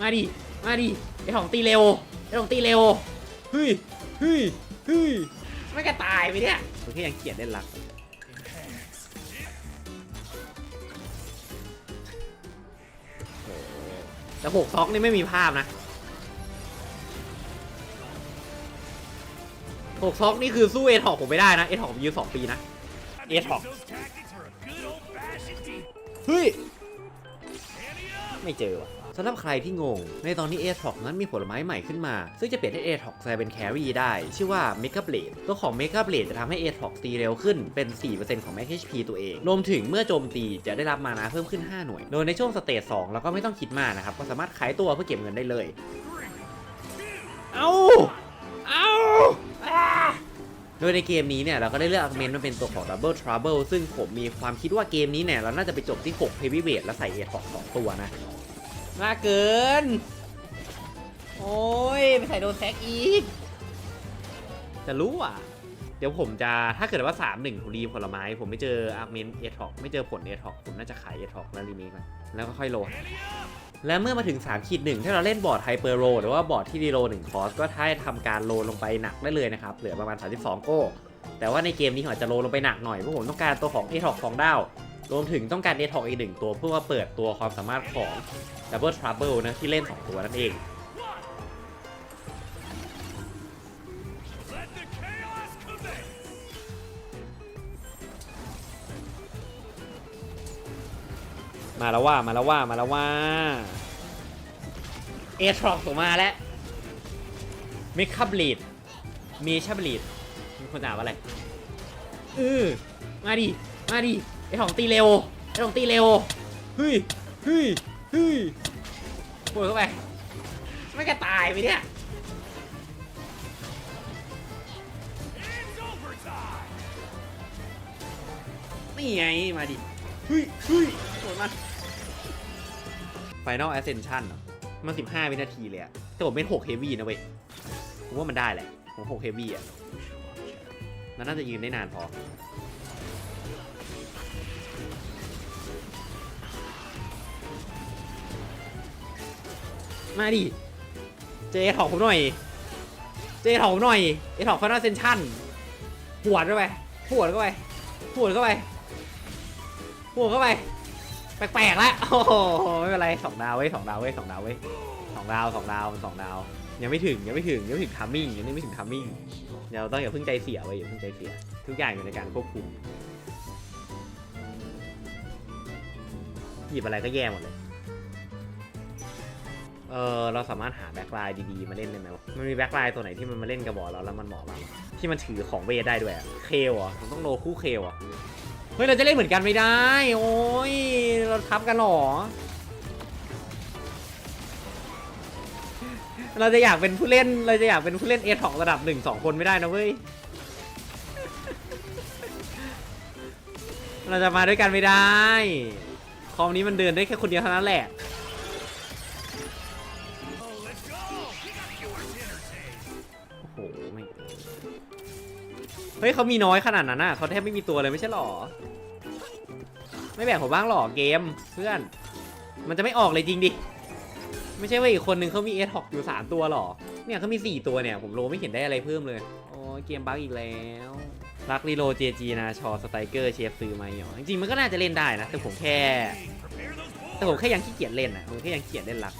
มาดิ มาดิไอ้ของตีเร็วไอ้ของตีเร็วเฮ้ยเฮ้ยเฮ้ยไม่กระตายไปเนี่ยผมแค่ยังเกลียดเล่นรักแต่หกซ็อกนี่ไม่มีภาพนะหกซ็อกนี่คือสู้เอทอกผมไม่ได้นะ เอทอกผมยืนสองปีนะ เอทอก Those tactics are a good old-fashioned deep. เฮ้ย Ante up. ไม่เจอว่ะ สำหรับใครที่งง ในตอนนี้เอทอกนั้นมีผลไม้ใหม่ขึ้นมา ซึ่งจะเปลี่ยนให้เอทอกกลายเป็นแครี่ได้ ชื่อว่าเมก a เบลดตัวของเมก a เบลดจะทำให้เอทอกตีเร็วขึ้นเป็น 4%ของแม็ก HP ตัวเอง รวมถึงเมื่อโจมตีจะได้รับมานาเพิ่มขึ้น 5 หน่วย โดยในช่วงสเตจ2เราก็ไม่ต้องคิดมากนะครับ ก็สามารถขายตัวเพื่อเก็บเงินได้เลย เอาเอาอ่าโดยในเกมนี้เนี่ยเราก็ได้เลือกอาร์เมนมาเป็นตัวของ Double Trouble ซึ่งผมมีความคิดว่าเกมนี้เนี่ยเราน่าจะไปจบที่ 6 Heavy Weight แล้วใส่เอทอกสองตัวนะ มากเกิน โอ้ยไปใส่โดนแซกอีก จะรู้อะ เดี๋ยวผมจะถ้าเกิดว่า 3 1ผมรีผลไม้ ผมไม่เจออาร์เมนเอทอกไม่เจอผลเอทอกผมน่าจะขายเอทอกแล้วรีเมคแล้วก็ค่อยโหลดและเมื่อมาถึง3ขีดหนึ่งถ้าเราเล่นบอร์ดไฮเปอร์โรหรือว่าบอร์ดที่ดีโร1คอร์สก็ท้ายทำการโลลงไปหนักได้เลยนะครับ เหลือประมาณ 32 โก้ แต่ว่าในเกมนี้ผมอาจจะโลลงไปหนักหน่อยเพราะผมต้องการตัวของเอทอกสองดาว รวมถึงต้องการเอทอกอีกหนึ่งตัวเพื่อมาเปิดตัวความสามารถของ Double Trouble นะที่เล่น 2 ตัวนั่นเอง มาแล้วว่ามาแล้วว่ามาแล้วว่าเอทรอกส่งมาแล้วมิคับลีดมีชับลีดมีคนด่าว่าอะไรเออมาดิ มาดิ ไอของตีเร็วไอของตีเร็วเฮ้ยเฮ้ยเฮ้ยปวดเข้าไปไม่กระตายไปเนี่ย It's overtime. นี่ไงมาดิเฮ้ยเฮ้ยโดนมัน Final Ascension เหรอมัน 15 วินาทีเลยอะแต่ผมเป็น6 Heavy นะเว้ยผมว่ามันได้แหละผม6 Heavy อะมันน่าจะยืนได้นานพอ มาดิ เจเอถอกผมหน่อย เจเอถอกผมหน่อยเอถอก Final Ascension หวดเข้าไปหวดเข้าไปหวดเข้าไปหวดเข้าไป แปลกๆแล้วโอ้โหไม่เป็นไรสองดาวเว้ยสองดาวเว้ยสองดาวเว้ยสองดาวสองดาวมันสองดาว ยังไม่ถึงยังไม่ถึงยังไม่ถึงทัมมิ่งยังไม่ถึงทัมมิ่งเดี๋ยวต้องอย่าเพิ่งใจเสียเว้ยอย่าเพิ่งใจเสีย ทุกอย่างอยู่ในการควบคุมหยิบอะไรก็แย่หมดเลย เออเราสามารถหาแบ็คไลน์ดีๆมาเล่นได้ไหมวะมันมีแบ็คไลน์ตัวไหนที่มันมาเล่นกับบอลเราแล้วมันเหมาะเราที่มันถือของเวทได้ด้วยอะเคลอะมันต้องโลคู่เคลอะเฮ้ยเราจะเล่นเหมือนกันไม่ได้ โอ้ยเราทับกันหรอเราจะอยากเป็นผู้เล่นเราจะอยากเป็นผู้เล่นเอทองระดับหนึ่งสองคนไม่ได้นะเว้ยเราจะมาด้วยกันไม่ได้ คอมนี้มันเดินได้แค่คนเดียวเท่านั้นแหละ เฮ้ยเขามีน้อยขนาดนั้นน่ะเขาแทบไม่มีตัวเลยไม่ใช่หรอ ไม่แบ่งผมบ้างหรอเกมเพื่อน มันจะไม่ออกเลยจริงดิ ไม่ใช่ว่าอีกคนนึงเขามีเอทอกอยู่3ตัวหรอ เนี่ยเขามี4ตัวเนี่ย ผมโลไม่เห็นได้อะไรเพิ่มเลย โอ้เกมบั๊กอีกแล้ว รักรีโลเจจีนาชอสไตเกอร์เชฟซื้อมาเหรอจริงมันก็น่าจะเล่นได้นะ แต่ผมแค่ แต่ผมแค่ยังขี้เกียจเล่นอะผมแค่ยังขี้เกียจเล่นรัก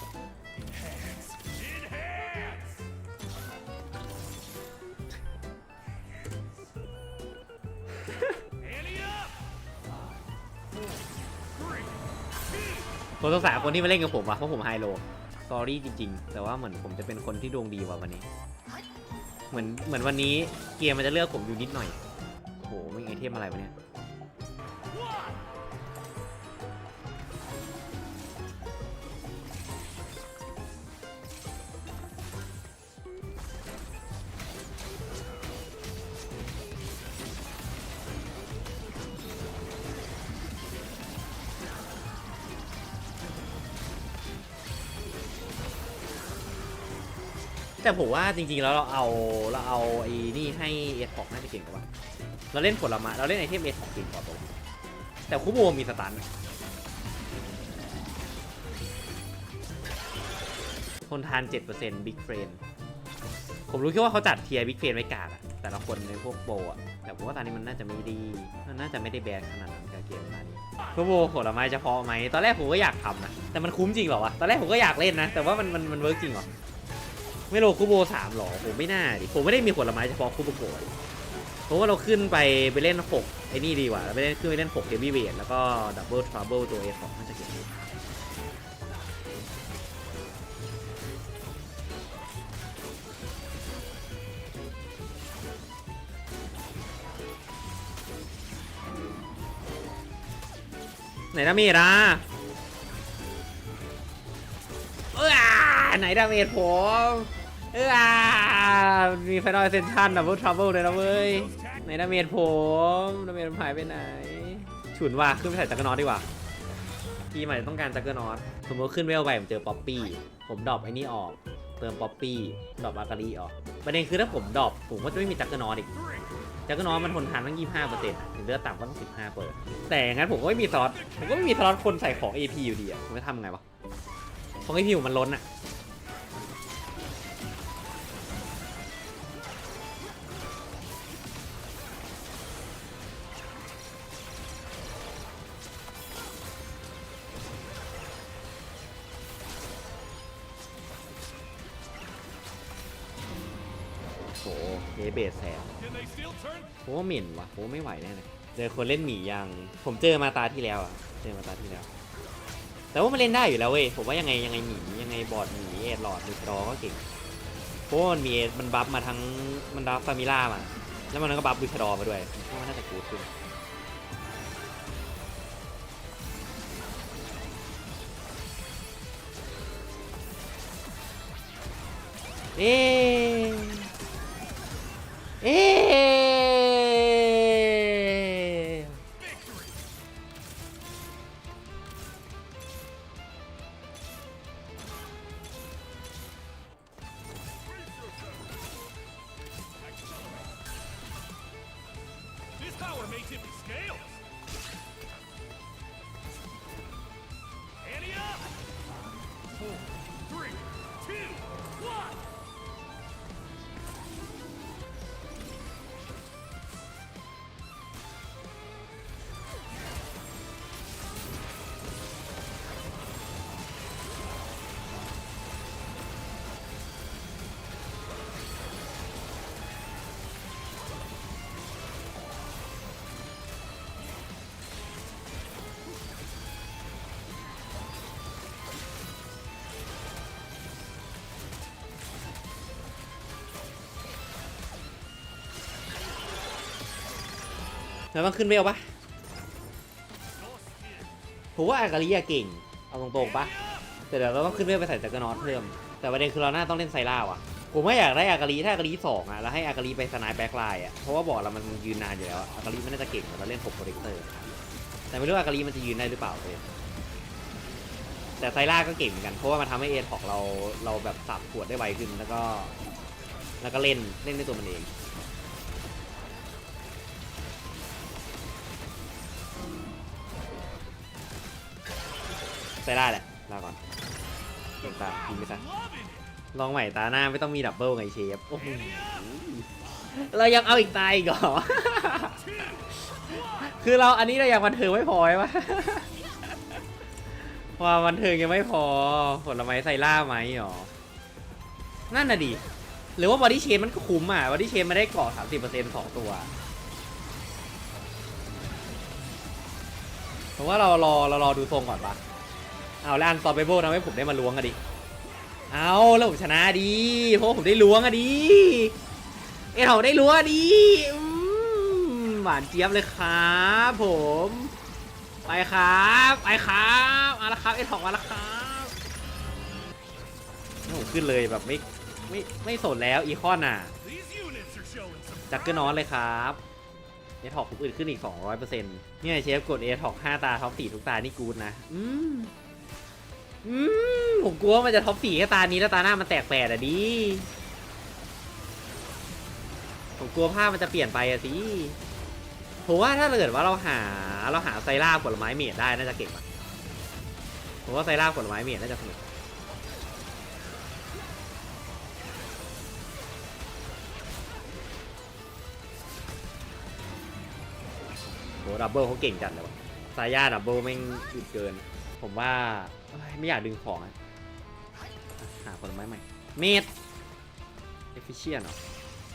ผมสงสารคนที่มาเล่นกับผมว่ะเพราะผมไฮโลสอรี่จริง ๆ แต่ว่าเหมือนผมจะเป็นคนที่ดวงดีกว่าวันนี้ เหมือนเหมือนวันนี้เกมมันจะเลือกผมอยู่นิดหน่อยโอ้โหไม่ไอเทมอะไรวะเนี่ย แต่ผมว่าจริงๆแล้วเราเอาเราเอาไอ้นี่ให้เอทอกน่าจะเก่งกว่า เราเล่นผลไม้เราเล่นไอเทมเอทอกเก่งกว่าตัวแต่คูโบมีสตันทนทาน7% Big f r i e n d ผมรู้แค่ว่าเขาจัดเทียร์ Big f r i e n d ไว้กากอะแต่ละคนในพวกโบอะแต่ผมว่าตอนนี้มันน่าจะไม่ดีมันน่าจะไม่ได้แบนขนาดนั้นกับเกมตอนนี้พวกโบผลไม้เฉพาะไหมตอนแรกผมก็อยากทำนะแต่มันคุ้มจริงเหรอวะตอนแรกผมก็อยากเล่นนะ แต่ว่ามันมันมันเวิร์กจริงเหรอ ไม่โลคุโบสามหรอผมไม่น่าดิผมไม่ได้มีผลไม้เฉพาะคุโบโกะดิผมว่าเราขึ้นไปไปเล่นหกไอ้นี่ดีกว่าเราไปเล่นขึ้นไปเล่นหกเฮฟวี่เวทแล้วก็ดับเบิลทรัเบิลตัวเอสองน่าจะเก่งไหนดาเมจอะเออไหนดาเมจผม เออมีไฟนอลเซนชันดับเบิลทรั b เบิลเลยนะเว้ยไหนดาเมจผมดาเมจผมหายไปไหน ฉุนว่ะขึ้นไปใส่จักรนอตดีกว่าทีใหม่ต้องการจักรนอตสมมติขึ้นเวลไปผมเจอป๊อปปี้ผมดรอปไอ้นี่ออกเติมป๊อปปี้ดรอปอากาลีออกประเด็นคือถ้าผมดรอปผมก็จะไม่มีจักรนอตอีกจักรนอตมันทนทานตั้ง 25%ถึงเลือดต่ำก็ต้อง15 เปิด แต่อย่งั้นผมก็ไม่มีสล็อตผมก็ไม่มีสล็อตคนใส่ของ AP อยู่ดีอะผมจะทำไงวะของ AP ผมมันล้นอะ เอเบสแสน Can they still turn? ผมว่าเหม็นว่ะผมว่าไม่ไหวแน่เลยเจอคนเล่นหมียัง ผมเจอมาตาที่แล้วอะ เจอมาตาที่แล้ว แต่ว่ามันเล่นได้อยู่แล้วเว้ย ผมว่ายังไงยังไงหมียังไงบอดหมีเอดหลอดหรือรอก็เก่งเพราะว่ามันมีเอดมันบัฟมาทั้งมันบัฟฟามิล่ามา แล้วมันก็บัฟบูชดอมาด้วยผมว่าน่าจะกูดขึ้นเอ๊ะเอ๊ะ Victory! This power may tip the แล้วต้องขึ้นเวลปะผมว่าอากาลิอะเก่ง เอาตรงๆปะแต่เดี๋ยวเราต้องขึ้นเวลไปใส่จักรนอตเพิ่ม แต่ประเด็นคือเราหน้าต้องเล่นไซร่าว่ะ ผมไม่อยากได้อากาลิถ้าอากาลิสองอะแล้วให้อากาลิไปสไนป์แบ็คไลน์อะ เพราะว่าบอร์ดเรามันยืนนานอยู่แล้วอะอากาลิมันน่าจะเก่งเราเล่นหกโปรเทคเตอร์ แต่ไม่รู้อากาลิมันจะยืนได้หรือเปล่าเลยแต่ไซร่าก็เก่งเหมือนกัน เพราะว่ามันทำให้เอทอกเราเราแบบสับขวดได้ไวขึ้นแล้วก็ แล้วก็เล่นเล่นด้วยตัวมันเอง ไซร่าแหละลาก่อนเก่งตามยิงไปซะลองใหม่ตาหน้าไม่ต้องมีดับเบิลไงเชฟโอ้โหเรายังเอาอีกตายอีกเหรอ คือเราอันนี้เรายังบันเทิงไม่พอใช่ปะความบันเทิงยังไม่พอ ผลไม้ไซล่าไหมหรอ นั่นน่ะดิ หรือว่าบอดี้เชนมันก็คุ้มอะ บอดี้เชนมาได้เกาะ30%สองตัวผมว่าเรารอเรารอดูทรงก่อนปะ เอาแล้วอันซอฟเบเบิลทำให้ผมได้มาล้วงอะดิ เอาแล้วผมชนะดีเพราะผมได้ล้วงอะดีเอ็ดผมได้ล้วงอะดีอืมหวานเจี๊ยบเลยครับผม ไปครับไปครับมาแล้วครับเอ็องมาแล้วครับโอ้ขึ้นเลยแบบไม่ไม่ไม่สนแล้วอีคอนอะจักเกอร์นอนเลยครับเอทอกทุกอื่นขึ้นอีก 200%เนี่ยเชฟกดเอทอก5ตาท็อป4ทุกตา นี่กูดนะ อืม อืมผมกลัวมันจะท็อปสี่แค่ตานี้แล้วตาหน้ามันแตกแปดอะดิผมกลัวภาพมันจะเปลี่ยนไปอะสิผมว่าถ้าเกิดว่าเราหาเราหาไซร่าผลไม้เมียได้น่าจะเก่งอะผมว่าไซร่าผลไม้เมียน่าจะสนุกโหดับเบิลเขาเก่งจังเลยวะซาย่าดับเบิลแม่งอึดเกิน ผมว่าไม่อยากดึงของหาผลไม้ใหม่ เมดเอฟฟิเชียนเหรอ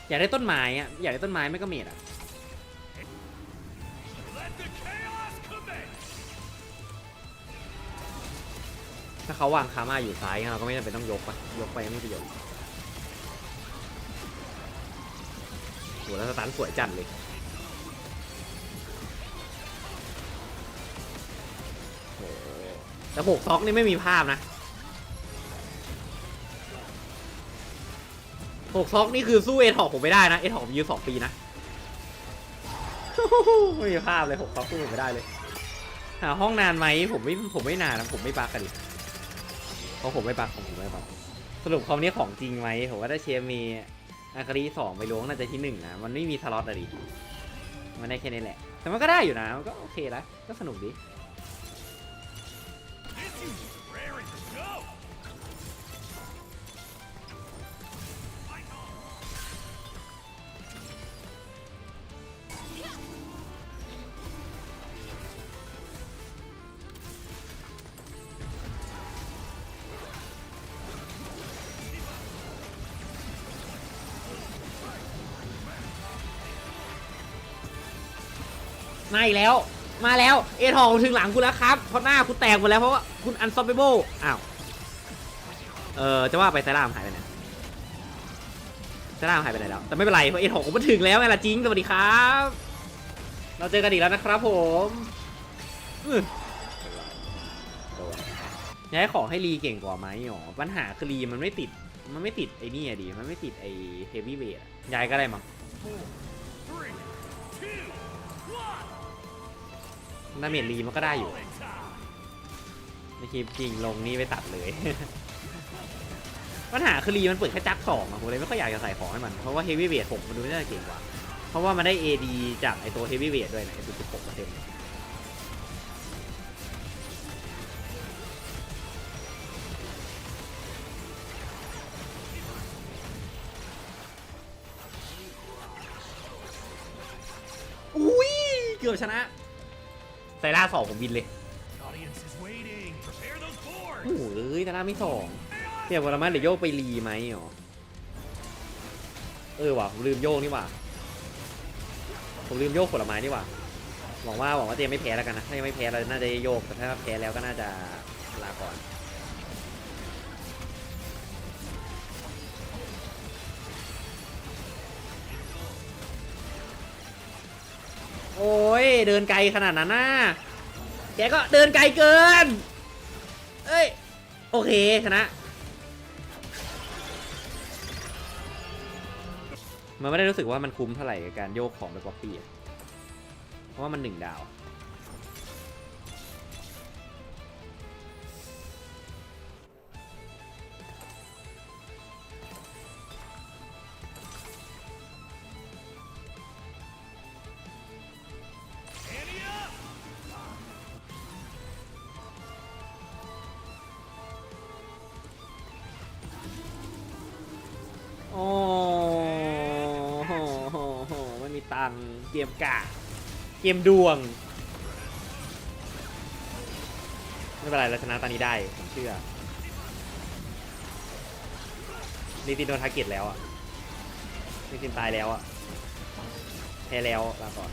อยากได้ต้นไม้อะอยากได้ต้นไม้ไม่ก็เมดอะถ้าเขาวางคามาอยู่ซ้ายเราก็ไม่จำเป็นต้องยกปะยกไปไม่ประโยชน์โหแล้วสตันสวยจัดเลย แต่หกซ็อกนี่ไม่มีภาพนะหกซ็อกนี่คือสู้เอทอกผมไม่ได้นะ เอทอกผมยืนสองปีนะ ไม่มีภาพเลยหกซ็อกสู้ผมไม่ได้เลย หาห้องนานไหมผมไม่ผมไม่นานนะผมไม่บักกันดิเพราะผมไม่บักผมไม่บักสรุปคอมนี้ของจริงไหมผมว่าถ้าเชฟมีอาคารีสองไปล้วงน่าจะที่หนึ่งนะ มันไม่มีสล็อตอะดิ มันได้แค่นี้แหละ แต่มันก็ได้อยู่นะ มันก็โอเคนะก็สนุกดี มาอีกแล้ว มาแล้วเอทองถึงหลังกูแล้วครับ เพราะหน้าคุณแตกหมดแล้วเพราะว่าคุณอันซอฟเบเบิลอ้าว เออจะว่าไปไซร่ามหายไปไหนไซร่ามหายไปไหนแล้ว แต่ไม่เป็นไรเพราะเอทองผมมาถึงแล้วไงล่ะจิงสวัสดีครับ เราเจอกันอีกแล้วนะครับผมย้ายของให้รีเก่งกว่าไหมหรอปัญหาคือรีมันไม่ติด มันไม่ติดไอ้นี่อะดิ มันไม่ติดไอ้เฮฟวี่เวทย้ายก็ได้มั้ง ดาเมจรีมันก็ได้อยู่ Falling time! ในคลิปจริงลงนี่ไปตัดเลย ปัญหาคือรีมันเปิดแค่จักสองอะผมเลยไม่ค่อยอยากจะใส่ของให้มัน เพราะว่าเฮฟวี่เวทหกมันดูน่าจะเก่งกว่า เพราะว่ามันได้ AD จากไอตัวเฮฟวี่เวทด้วยนะไอตัวสิบหกเปอร์เซ็นต์อุ้ยเกือบชนะ ซร่าสองผมวินเลย The audience is waiting! Prepare those boards! โอ้โหเอ้ยแต่หน้าไม่สองเดี๋ยววันละมันเดี๋ยวโยกไปรีไหมหรอเออว่ะผมลืมโยกนี่ว่ะผมลืมโยกผลไม้นี่ว่ะหวังว่าหวังว่าเจมไม่แพ้แล้วกันนะถ้ายังไม่แพ้เราน่าจะโยกแต่ถ้าแพ้แล้วก็น่าจะ โอ้ยเดินไกลขนาดนั้นนะแกก็เดินไกลเกิน เอ้ย โอเคชนะ มันไม่ได้รู้สึกว่ามันคุ้มเท่าไหร่กับการโยกของไปป๊อปปี้เพราะว่ามันหนึ่งดาว เกมกาเกมดวง ไม่เป็นไรเราชนะตอนนี้ได้ ผมเชื่อนีตินโดนทาร์เก็ตแล้วอะนีตินตายแล้วอะแพ้แล้วลาก่อน